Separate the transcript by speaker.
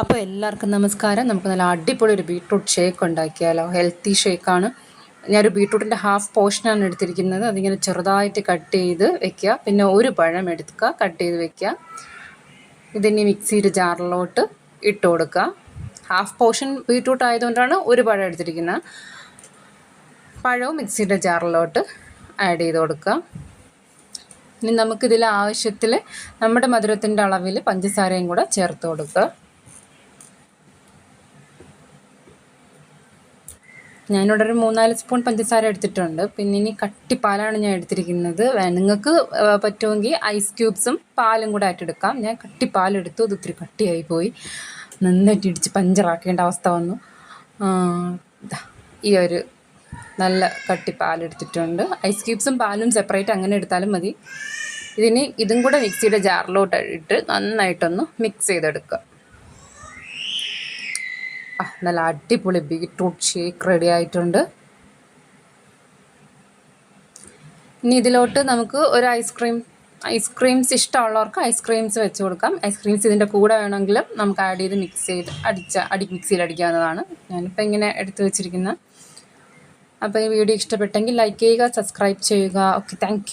Speaker 1: അപ്പോൾ എല്ലാവർക്കും നമസ്കാരം. നമുക്ക് നല്ല അടിപൊളി ഒരു ബീട്രൂട്ട് ഷേക്ക് ഉണ്ടാക്കിയാലോ ഹെൽത്തി ഷേക്കാണ് ഞാനൊരു ബീട്രൂട്ടിന്റെ ഹാഫ് പോർഷനാണ് എടുത്തിരിക്കുന്നത്. അതിങ്ങനെ ചെറുതായിട്ട് കട്ട് ചെയ്ത് വെക്കുക. പിന്നെ ഒരു പഴം എടുക്കുക കട്ട് ചെയ്ത് വെക്കുക. ഇതിനി മിക്സിയുടെ ജാറിലോട്ട് ഇട്ട് കൊടുക്കുക. ഹാഫ് പോർഷൻ ബീട്രൂട്ട് ആയതുകൊണ്ടാണ് ഒരു പഴം എടുത്തിരിക്കുന്നത്. പഴവും മിക്സിയുടെ ജാറിലോട്ട് ആഡ് ചെയ്ത് കൊടുക്കുക. ഇനി നമുക്കിതിൽ ആവശ്യത്തിൽ നമ്മുടെ മധുരത്തിന്റെ അളവിൽ പഞ്ചസാരയും കൂടെ ചേർത്ത് കൊടുക്കുക. ഞാനിവിടെ ഒരു മൂന്നാൽ സ്പൂൺ പഞ്ചസാര എടുത്തിട്ടുണ്ട്. പിന്നെ ഇനി കട്ടിപ്പാലാണ് ഞാൻ എടുത്തിരിക്കുന്നത്. നിങ്ങൾക്ക് പറ്റുമെങ്കിൽ ഐസ് ക്യൂബ്സും പാലും കൂടെ ആയിട്ടെടുക്കാം. ഞാൻ കട്ടിപ്പാലെടുത്തു അത് ഒത്തിരി കട്ടിയായി പോയി. നന്നായിട്ട് ഇടിച്ച് പഞ്ചറാക്കേണ്ട അവസ്ഥ വന്നു. ഈ ഒരു നല്ല കട്ടിപ്പാലെടുത്തിട്ടുണ്ട് ഐസ് ക്യൂബ്സും പാലും സെപ്പറേറ്റ് അങ്ങനെ എടുത്താലും മതി. ഇതിന് ഇതും കൂടെ മിക്സിയുടെ ജാറിലോട്ട് ഇട്ട് നന്നായിട്ടൊന്ന് മിക്സ് ചെയ്തെടുക്കുക. നല്ല അടിപൊളി ബീട്രൂട്ട് ഷേക്ക് റെഡി ആയിട്ടുണ്ട്. ഇനി ഇതിലോട്ട് നമുക്ക് ഒരു ഐസ്ക്രീം ഐസ്ക്രീംസ് ഇഷ്ടമുള്ളവർക്ക് ഐസ്ക്രീംസ് വെച്ച് കൊടുക്കാം. ഐസ്ക്രീംസ് ഇതിന്റെ കൂടെ വേണമെങ്കിലും നമുക്ക് ആഡ് ചെയ്ത് മിക്സ് ചെയ്ത് അടിച്ച അടി മിക്സിയിൽ അടിക്കാവുന്നതാണ്. ഞാനിപ്പോൾ ഇങ്ങനെ എടുത്തു വെച്ചിരിക്കുന്നത് അപ്പോൾ ഈ വീഡിയോ ഇഷ്ടപ്പെട്ടെങ്കിൽ ലൈക്ക് ചെയ്യുക സബ്സ്ക്രൈബ് ചെയ്യുക. Okay thank